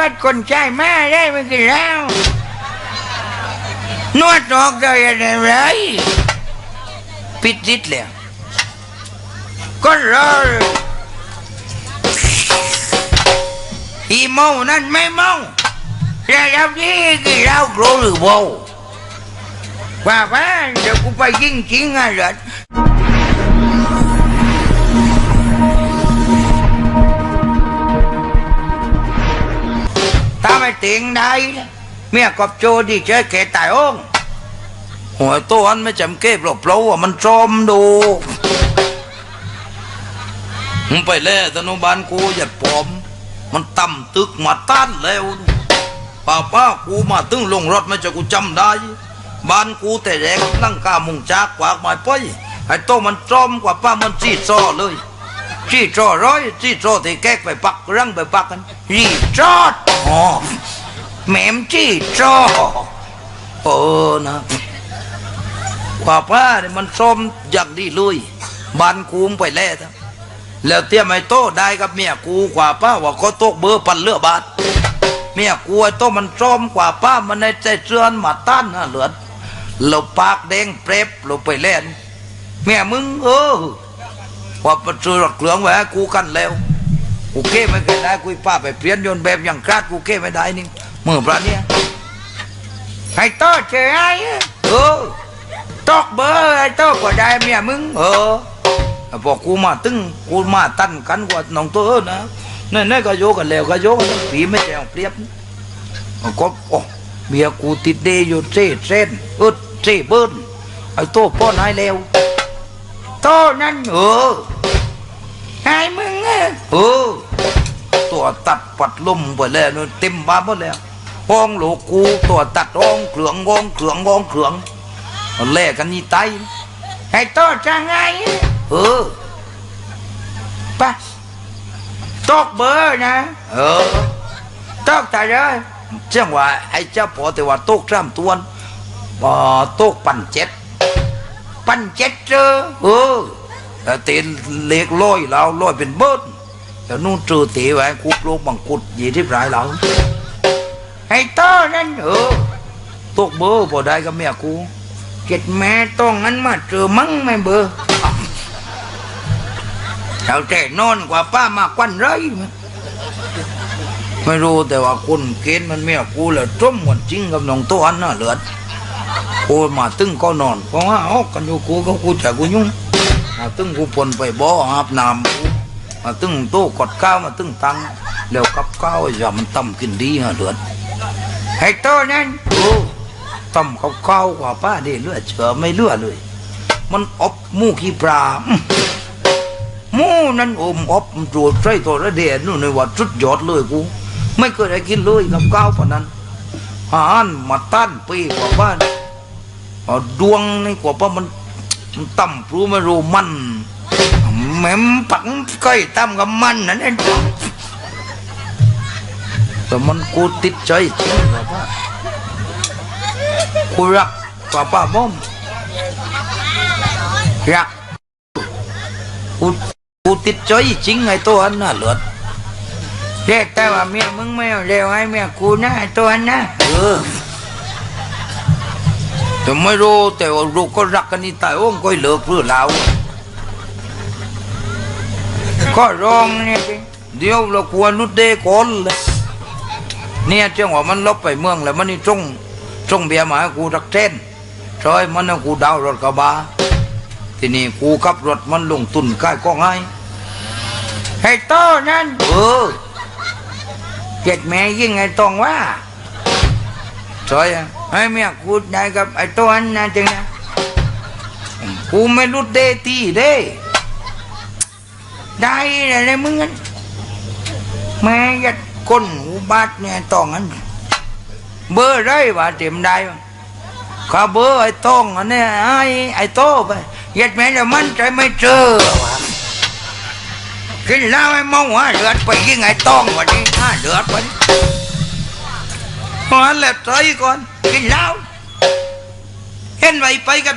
วัดคนใจแม่ได้ไม่กินแล้ว นวดออกได้อะไรไรปิดจิตเลยก็รออีเมานั่นไม่เมาแล้วเราที่กี่เราโกรธหรือเบาว่าไปเดี๋ยวกูไปยิงจริงอะเหร ติงได้เมียกับโจดีเจเกตายองหัวตัวอันไม่จำเก็บหรอกเพราะว่ามันจอมดูมึงไปเล่ธนุบาลกูอย่าปอม มันต่ำตึกมาต้านแล้วป้าป้ากูมาตึงลงรถไม่จะกูจำได้ บ้านกูแต่แรกนั่งกามุงจากกวากไม้ป้อยไอ้โตมันจอมกว่าป้ามันจีซอเลยจี้จอร้อยจี้จอที่แก๊กไปปักรังไปปักกันจี้จอดอ๋อ แหมมจี้จอเออนะว่าป้าเนี่ยมันส้มอย่างดีเลยบ้านกูมไปแล้วนะแล้วเตี้ยไม่โตได้กับเมียกูกว่าป้าว่าก็ตกเบอร์ปันเลือบาทเมียกูไอ้โตมันส้มกว่าป้ามันในใจเชือนมาต้านนะเหลือเราปากแดงเปรบเราไปเล่นเมียมึงเออว่าประตูรถเหลืองไว้ให้กูกันแล้วกูเก้ไม่เคยได้กูป้าไปเปลี่ยนยนต์แบบอย่างคลาดกูเก้ไม่ได้นี่ มือปลาเนี่ยให้โต้เจอไอ้เออตอกเบอร์ไอ้โต้ก็ได้เมียมึง เออแต่พอกูมาตึงกูมาตั้นกันกว่าน้องตัวเออนะนี่นี่ก็โยกันแล้วก็โยกันผีไม่แจงเปรียบก็โอ้เมียกูติดเดย์อยู่เซ่เส้นอึดเซ่เบิ้ลไอ้โต้ป้อนให้แล้วโตนั่นเออไอ้มึงอเออตัวตัดปัดลมไปแล้วนู่นเต็มบ้านหมดแล้ว ห้องลูกกูตัวตัดห้องเขืองห้องเขืองห้องเขืองเอาแลกกันนี่ไตไอ้โตจะไงเออไปตกเบอร์นะ เออตกแต่เลยจังหวะไอ้เจ้าพอแต่ว่าตกสามตัวนบ่ตกปั่นเจ็ดปันเจ็ดเจอเออแต่ตีเล็กลอยเราลอยเป็นเบิ้ลแต่นู่นเจอตีไว้คุกโลกบังกุดยี่ที่ปลายเรา ให้ต้อนั่นเออตกเบอร์พอได้กับเมียกูเจ็ดแม่ต้องงั้นมาเจอมั้งไม่เบอร์เราแต่นอนกว่าป้ามาควันไรไม่รู้แต่ว่าคนเกณฑ์มันเมียกูแหละจมหมดจริงกับน้องตัวอันน่ะเหลือกูมาตึงก็นอนเพราะว่าออกกันอยู่กูก็กูจะกูยุ่งมาตึงกูปนไปบ่ออาบน้ำกูมาตึงโต๊ะกดข้าวมาตึงตังแล้วกับข้าวอย่ามันต่ำกินดีฮะเดือ ดให้โตนั่นโอ้ต่ำข้าวข้าวกว่าป้าได้เลือดเชื่อไม่เลือดเลย มันอบหมูขี้ปลาอื้อหมูนั่นอมอบตัวใจตัวระเดียนู่นในวัดสุดยอดเลยกู ไม่เคยได้กินเลยกับข้าวปานนั้นอาหารมาต้านปีกว่าบ้านเอาดวงนี่กว่าเพราะมันมันต่ำรู้ไม่รู้มันแม่มปังก้อยต่ำกับมันนั่นเอง แต่มันกูติดใจจริงกว่าป้ากูรักกว่าป้าบอมรักกูกูติดใจจริงไอ้ตัวนั้นน่ะเหลือดเรียกแต่ว่าเมียมึงไม่เอาเร็วให้เมียกูนะไอ้ตัวนั้นนะเออแต่ไม่รู้แต่ว่าลูกก็รักกันนี่ตายโอ้งก็เลิกเพื่อเราก็ร้องเนี่ยเดี๋ยวเราควรนุดเดก่อนเลย เนี่ยจังหวะมันลบไปเมืองแล้วมันนี่จงจงเบียร์มาให้กูรักเส้นซอยมันให้กูดาวรถกระบะทีนี้กูขับรถมันลงตุนใกล้ก็ง่ายให้โตนั่นเออเจ็ดแม่ยิ่งไงตองว่าซอยอะให้เมียกูได้กับไอ้ตัวนั้นะจังนะกูไม่รู้เดตีเด้ได้อะไรมึงแม่ยัด ก้นอุบาทเนี่ยต้องอันเบอร์ไรวะเต็มได้ข้าเบอร์ไอ้ต้องอันเนี้ยไอ้ไอ้โตไปยัดแม่แล้วมันใจไม่เจอวะกินเหล้าไอ้เมาฮะเดือดไปยิงไอ้ต้องวันนี้ฮะเดือดไปมาแหลบใจก่อนกินเหล้าเห็นไว้ไปกับ